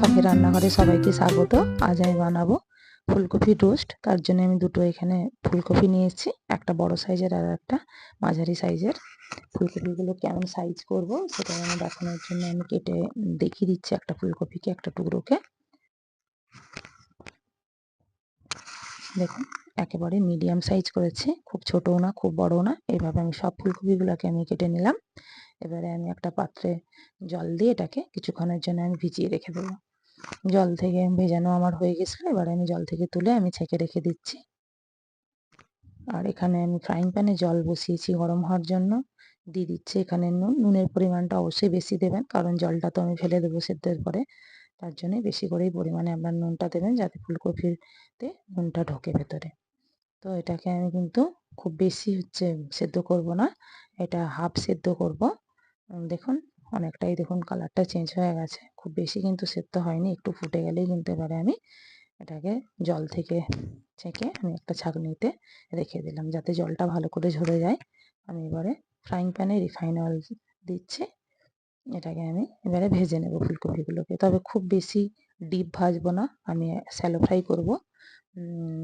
সবাই রান্নাঘরে সবাইকে স্বাগত। আজ আমি বানাবো ফুলকপি রোস্ট তার জন্য আমি দুটো এখানে ফুলকপি নিয়েছি, একটা বড় সাইজের আর একটা মাঝারি সাইজের ফুলকপিগুলো কেমন সাইজ করব সেটা আমি দেখানোর জন্য আমি কেটে দেখিয়ে দিচ্ছি একটা ফুলকপিকে, একটা টুকরোকে। দেখুন, একেবারে মিডিয়াম সাইজ করেছি, খুব ছোটও না, খুব বড়ও না। এইভাবে আমি সব ফুলকপিগুলোকে আমি কেটে নিলাম। এবারে আমি একটা পাত্রে জল দিয়ে এটাকে কিছুক্ষণের জন্য আমি ভিজিয়ে রেখে দেবো। জল থেকে ভেজানো আমার হয়ে গেছিল, এবারে আমি জল থেকে তুলে আমি ছেঁকে রেখে দিচ্ছি। আর এখানে আমি ফ্রাইং প্যানে জল বসিয়েছি গরম হওয়ার জন্য। দিয়ে দিচ্ছি এখানে নুন। নুনের পরিমাণটা অবশ্যই বেশি দেবেন, কারণ জলটা তো আমি ফেলে দেবো সেদ্ধের পরে। তার জন্য বেশি করেই পরিমাণে আপনার নুনটা দেবেন, যাতে ফুলকপিতে নুনটা ঢোকে ভেতরে। তো এটাকে আমি কিন্তু খুব বেশি হচ্ছে সেদ্ধ করব না, এটা হাফ সেদ্ধ করব। দেখুন অনেকটাই দেখুন কালারটা চেঞ্জ হয়ে গেছে। খুব বেশি কিন্তু সেদ্ধ হয়নি, একটু ফুটে গেলেই কিন্তু এবারে আমি এটাকে জল থেকে ছেঁকে আমি একটা ছাঁকনিতে রেখে দিলাম, যাতে জলটা ভালো করে ঝরে যায়। আমি এবারে ফ্রাইং প্যানে রিফাইন অয়েল দিচ্ছি, এটাকে আমি এবারে ভেজে নেব ফুলকপিগুলোকে। তবে খুব বেশি ডিপ ভাজবো না, আমি স্যালো ফ্রাই করব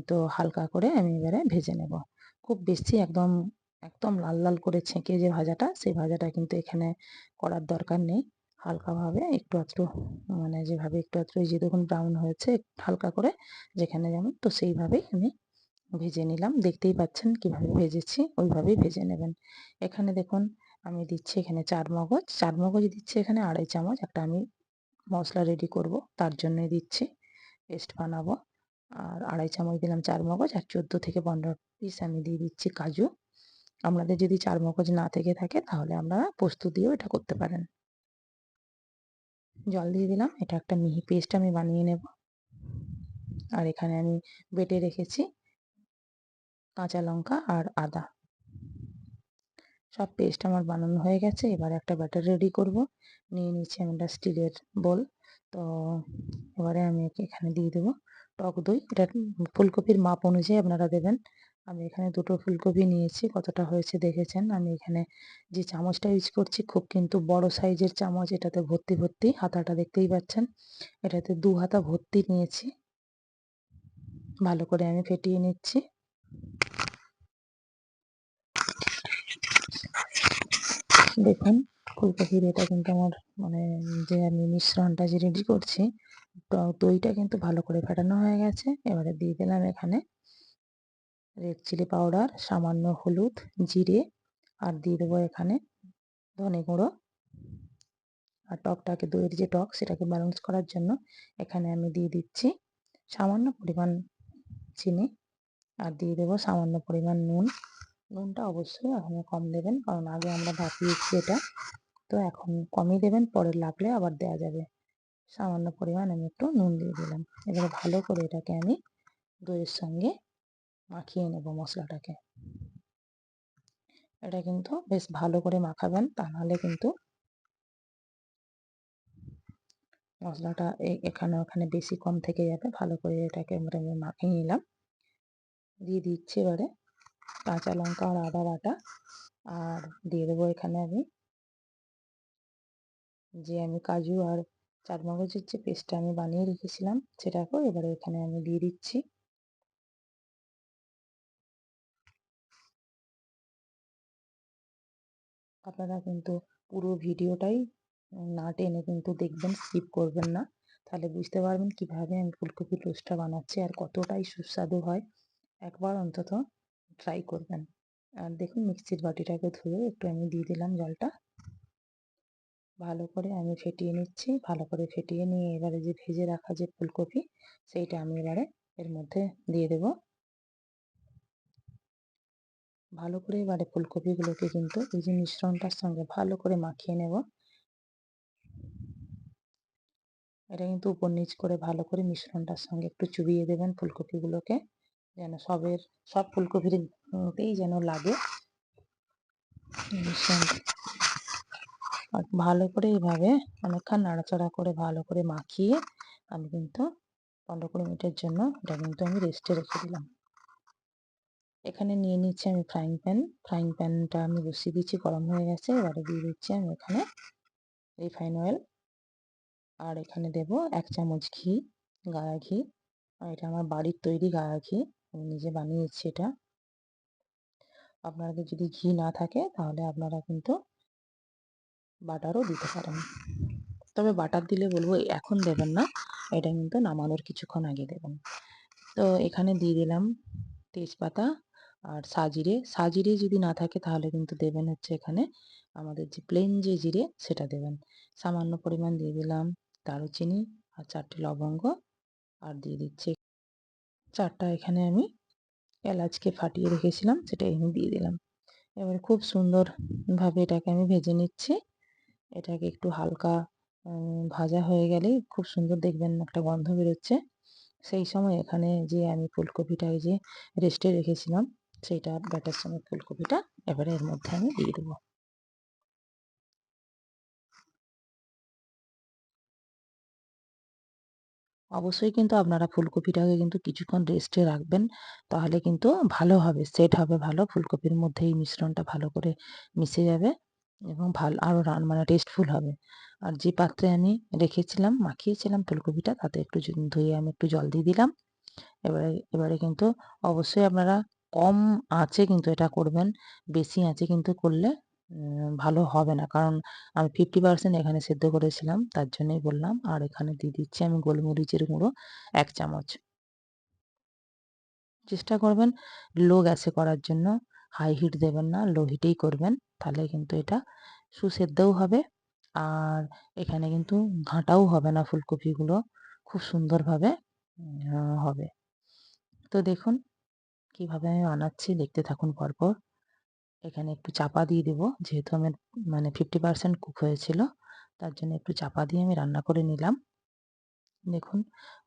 তো হালকা করে আমি এবারে ভেজে নেব। খুব বেশি একদম একদম লাল লাল করে ছেঁকে যে ভাজাটা, সেই ভাজাটা কিন্তু এখানে করার দরকার নেই। হালকাভাবে একটু আধটু মানে যেভাবে একটু আধটু যে দেখুন ব্রাউন হয়েছে হালকা করে যেখানে যেমন, তো সেইভাবেই আমি ভেজে নিলাম। দেখতেই পাচ্ছেন কীভাবে ভেজেছি, ওইভাবেই ভেজে নেবেন। এখানে দেখুন আমি দিচ্ছি এখানে চার মগজ। চার মগজ দিচ্ছি এখানে আড়াই চামচ। একটা আমি মশলা রেডি করব, তার জন্যই দিচ্ছি। পেস্ট বানাবো। আর আড়াই চামচ দিলাম চার মগজ। আর চোদ্দ থেকে পনেরো পিস আমি দিয়ে দিচ্ছি কাজু। আপনাদের যদি চার মগজ না থেকে থাকে, তাহলে আপনারা পোস্ত দিয়েও এটা করতে পারেন। জল দিয়ে দিলাম, এটা একটা মিহি পেস্ট আমি বানিয়ে নেব। আর এখানে আমি বেটে রেখেছি কাঁচা লঙ্কা আর আদা। সব পেস্ট আমার বানানো হয়ে গেছে, এবার একটা ব্যাটার রেডি করব। নিয়ে নিচ্ছি আমি একটা স্টিলের বোল। তো এবারে আমি এখানে দিয়ে দেবো। টক দই, এটা ফুলকপির মাপ অনুযায়ী আপনারা দেবেন। আমি এখানে দুটো ফুলকপি নিয়েছি, কতটা হয়েছে দেখেছেন? আমি এখানে যে চামচটা ইউজ করছি খুব কিন্তু বড় সাইজের চামচ, এটাতে ভর্তি ভর্তি হাতাটা দেখতেই পাচ্ছেন। এটাতে দু হাতা ভর্তি নিয়েছি। ভালো করে আমি ফেটিয়ে নিচ্ছি। দেখুন, ফুলকপির এটা কিন্তু আমার মানে যে আমি মিশ্রণটা যে রেডি করছি দইটা কিন্তু ভালো করে ফেটানো হয়ে গেছে। এবারে দিয়ে দিলাম এখানে রেড চিলি পাউডার সামান্য হলুদ, জিরে আর দিয়ে দেবো এখানে ধনে গুঁড়ো। আর টকটাকে দইয়ের যে টক সেটাকে ব্যালেন্স করার জন্য এখানে আমি দিয়ে দিচ্ছি সামান্য পরিমাণ চিনি আর দিয়ে দেবো সামান্য পরিমাণ নুন। নুনটা অবশ্যই এখনও কম দেবেন কারণ আগে আমরা ভাপিয়েছি এটা। তো এখন কমই দেবেন, পরে লাগলে আবার দেওয়া যাবে। সামান্য পরিমাণ আমি একটু নুন দিয়ে দিলাম। এবারে ভালো করে এটাকে আমি দইয়ের সঙ্গে মাখিয়ে নেব মশলাটাকে। এটা কিন্তু বেশ ভালো করে মাখাবেন, তা নাহলে কিন্তু মশলাটা এখানে ওখানে বেশি কম থেকে যাবে। ভালো করে এটাকে আমরা মাখিয়ে নিলাম। দিয়ে দিচ্ছি এবারে কাঁচা লঙ্কা আর আদা বাটা। আর দিয়ে দেবো এখানে আমি যে আমি কাজু আর চারমগজের যে পেস্টটা আমি বানিয়ে রেখেছিলাম, সেটাকেও এবারে এখানে আমি দিয়ে দিচ্ছি। আপনারা কিন্তু পুরো ভিডিওটাই না টেনে কিন্তু দেখবেন স্কিপ করবেন না। তাহলে বুঝতে পারবেন কীভাবে আমি ফুলকপির রোস্টটা বানাচ্ছি আর কতটাই সুস্বাদু হয়। একবার অন্তত ট্রাই করবেন। আর দেখুন মিক্সির বাটিটাকে ধুয়ে একটু আমি দিয়ে দিলাম জলটা। ভালো করে আমি ফেটিয়ে নিচ্ছি, ভালো করে ফেটিয়ে নিয়ে এবারে যে ভেজে রাখা যে ফুলকপি, সেইটা আমি এবারে এর মধ্যে দিয়ে দেব। ভালো করে এবারে ফুলকপিগুলোকে কিন্তু এই যে মিশ্রণটার সঙ্গে ভালো করে মাখিয়ে নেব। এটা কিন্তু উপর নিচ করে ভালো করে মিশ্রণটার সঙ্গে একটু চুবিয়ে দেবেন ফুলকপিগুলোকে, যেন সবের, সব ফুলকপিরতেই যেন লাগে। ভালো করে এইভাবে অনেকক্ষণ নাড়াচাড়া করে ভালো করে মাখিয়ে আমি কিন্তু পনেরো কুড়ি মিনিটের জন্য এটা কিন্তু আমি রেস্টে রেখে দিলাম। এখানে নিয়ে নিচ্ছি আমি ফ্রাইং প্যান ফ্রাইং প্যানটা আমি বসিয়ে দিচ্ছি গরম হয়ে গেছে। এবারে দিয়ে দিচ্ছি আমি এখানে রিফাইন অয়েল আর এখানে দেব এক চামচ ঘি গায়া ঘি। আর এটা আমার বাড়ির তৈরি গায়া ঘি। আমি নিজে বানিয়েছি এটা। আপনাদের যদি ঘি না থাকে, তাহলে আপনারা কিন্তু বাটারও দিতে পারেন। তবে বাটার দিলে বলব, এখন দেবেন না। এটা কিন্তু নামানোর কিছুক্ষণ আগে দেবেন। তো এখানে দিয়ে দিলাম তেজপাতা আর সাজিরে সাজিরে যদি না থাকে তাহলে কিন্তু দেবেন হচ্ছে এখানে আমাদের যে প্লেন যে জিরে সেটা দেবেন। সামান্য পরিমাণ দিয়ে দিলাম দারুচিনি আর চারটে লবঙ্গ আর দিয়ে দিচ্ছি। চারটা এখানে আমি এলাচকে ফাটিয়ে রেখেছিলাম, সেটা এখানে দিয়ে দিলাম। এবারে খুব সুন্দরভাবে এটাকে আমি ভেজে নিচ্ছি। এটাকে একটু হালকা ভাজা হয়ে গেলে খুব সুন্দর দেখবেন একটা গন্ধ বেরোচ্ছে। সেই সময় এখানে যে আমি ফুলকপিটাকে যে রেস্টে রেখেছিলাম সেইটা ব্যাটার সময় ফুলকপিটা এবারে এর মধ্যে আমি দিয়ে দেবো। অবশ্যই কিন্তু আপনারা ফুলকপিটাকে কিন্তু কিছুক্ষণ রেস্টে রাখবেন, তাহলে কিন্তু ভালো হবে সেট হবে ভালো, ফুলকপির মধ্যে এই মিশ্রণটা ভালো করে মিশে যাবে এবং ভালো আরও রান মানে টেস্টফুল হবে। আর যে পাত্রে আমি রেখেছিলাম, মাখিয়েছিলাম ফুলকপিটা, তাতে একটু ধুয়ে আমি একটু জল দিয়ে দিলাম। এবারে এবারে কিন্তু অবশ্যই আপনারা কম আঁচে কিন্তু এটা করবেন, বেশি আঁচে কিন্তু করলে ভালো হবে না। কারণ আমি ফিফটি পার্সেন্ট এখানে সেদ্ধ করেছিলাম, তার জন্যই বললাম। আর এখানে দিয়ে দিচ্ছি আমি গোলমরিচের গুঁড়ো, এক চামচ। চেষ্টা করবেন লো গ্যাসে করার জন্য। হাই হিট দেবেন না, লো হিটেই করবেন, তাহলে কিন্তু এটা সুসেদ্ধও হবে। আর এখানে কিন্তু ঘাঁটাও হবে না ফুলকপিগুলো, খুব সুন্দরভাবে হবে। তো দেখুন কীভাবে আমি বানাচ্ছি দেখতে থাকুন পরপর। এখানে একটু চাপা দিয়ে দেব, যেহেতু আমার মানে ফিফটি পার্সেন্ট কুক হয়েছিল, তার জন্য একটু চাপা দিয়ে আমি রান্না করে নিলাম। দেখুন,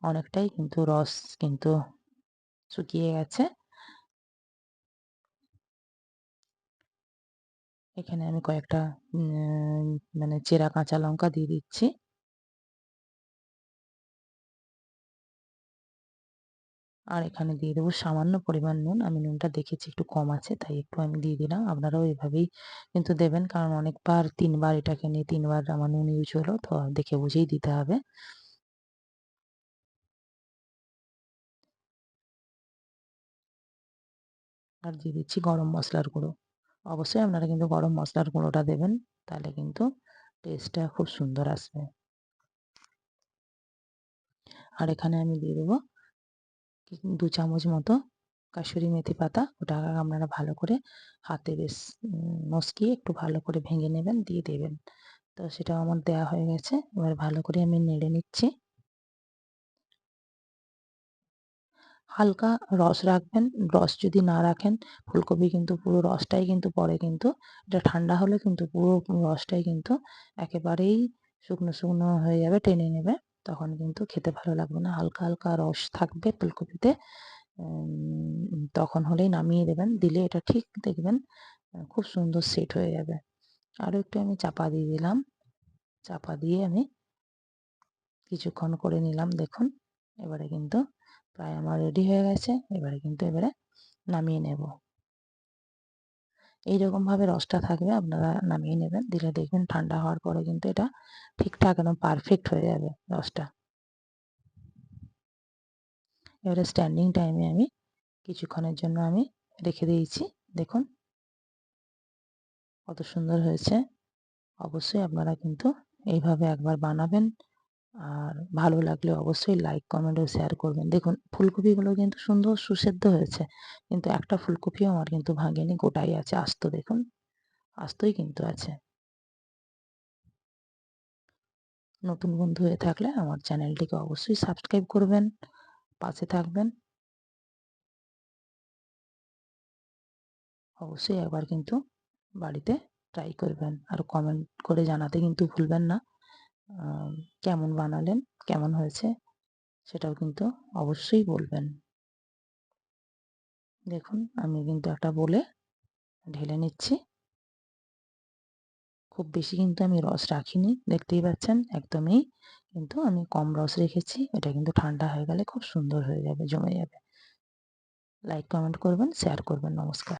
অনেকটাই কিন্তু রস কিন্তু শুকিয়ে গেছে। এখানে আমি কয়েকটা মানে চেরা কাঁচা লঙ্কা দিয়ে দিচ্ছি। আর এখানে দিয়ে দেবো সামান্য পরিমাণ নুন। আমি নুনটা দেখেছি একটু কম আছে, তাই একটু আমি দিয়ে দিলাম। আপনারাও এভাবেই কিন্তু দেবেন, কারণ অনেকবার, তিনবার এটাকে নিয়ে তিনবার আমার নুন ইউজ হলো, তো দেখে বুঝেই দিতে হবে। আর দিয়ে দিচ্ছি গরম মশলার গুঁড়ো। অবশ্যই আপনারা কিন্তু গরম মশলার গুঁড়োটা দেবেন, তাহলে কিন্তু টেস্টটা খুব সুন্দর আসবে। আর এখানে আমি দিয়ে দেবো দু চামচ মতো কাসুরি মেথি পাতা। ওটা আপনারা ভালো করে হাতে বেশ মস্কিয়ে একটু ভালো করে ভেঙে নেবেন, দিয়ে দেবেন। তো সেটা আমার দেয়া হয়ে গেছে। এবার ভালো করে আমি নেড়ে নিচ্ছি। হালকা রস রাখবেন। রস যদি না রাখেন, ফুলকপি কিন্তু পুরো রসটাই কিন্তু পরে কিন্তু। এটা ঠান্ডা হলে কিন্তু পুরো রসটাই কিন্তু একেবারেই শুকনো শুকনো হয়ে যাবে, টেনে নেবে। তখন কিন্তু খেতে ভালো লাগবে না। হালকা হালকা রস থাকবে ফুলকপিতে। তখন হলেই নামিয়ে দেবেন। দিলে এটা ঠিক দেখবেন খুব সুন্দর সেট হয়ে যাবে। আরও একটু আমি চাপা দিয়ে দিলাম। চাপা দিয়ে আমি কিছুক্ষণ করে নিলাম, দেখুন। এবারে কিন্তু প্রায় আমার রেডি হয়ে গেছে। এবারে কিন্তু এবারে নামিয়ে নেব। এইরকমভাবে রসটা থাকবে, আপনারা নামিয়ে নেবেন। দিলে দেখবেন ঠান্ডা হওয়ার পরে কিন্তু এটা ঠিকঠাক একদম পারফেক্ট হয়ে যাবে রসটা। এবারে স্ট্যান্ডিং টাইমে আমি কিছুক্ষণের জন্য আমি রেখে দিয়েছি। দেখুন। কত সুন্দর হয়েছে। অবশ্যই আপনারা কিন্তু এইভাবে একবার বানাবেন। আর ভালো লাগলে অবশ্যই লাইক কমেন্ট ও শেয়ার করবেন। দেখুন, ফুলকপিগুলো কিন্তু সুন্দর সুসেদ্ধ হয়েছে, কিন্তু একটা ফুলকপিও আমার কিন্তু ভাঙেনি, গোটাই আছে আস্ত, দেখুন, আস্তই কিন্তু আছে। নতুন বন্ধু হয়ে থাকলে আমার চ্যানেলটিকে অবশ্যই সাবস্ক্রাইব করবেন, পাশে থাকবেন। অবশ্যই একবার কিন্তু বাড়িতে ট্রাই করবেন, আর কমেন্ট করে জানাতে কিন্তু ভুলবেন না। কেমন বানালেন, কেমন হয়েছে, সেটাও কিন্তু অবশ্যই বলবেন। দেখুন, আমি কিন্তু একটা বলে ঢেলে নিচ্ছি। খুব বেশি কিন্তু আমি রস রাখিনি, দেখতেই পাচ্ছেন? একদমই কিন্তু আমি কম রস রেখেছি, এটা কিন্তু ঠান্ডা হয়ে গেলে খুব সুন্দর হয়ে যাবে, জমে যাবে। লাইক কমেন্ট করবেন শেয়ার করবেন, নমস্কার।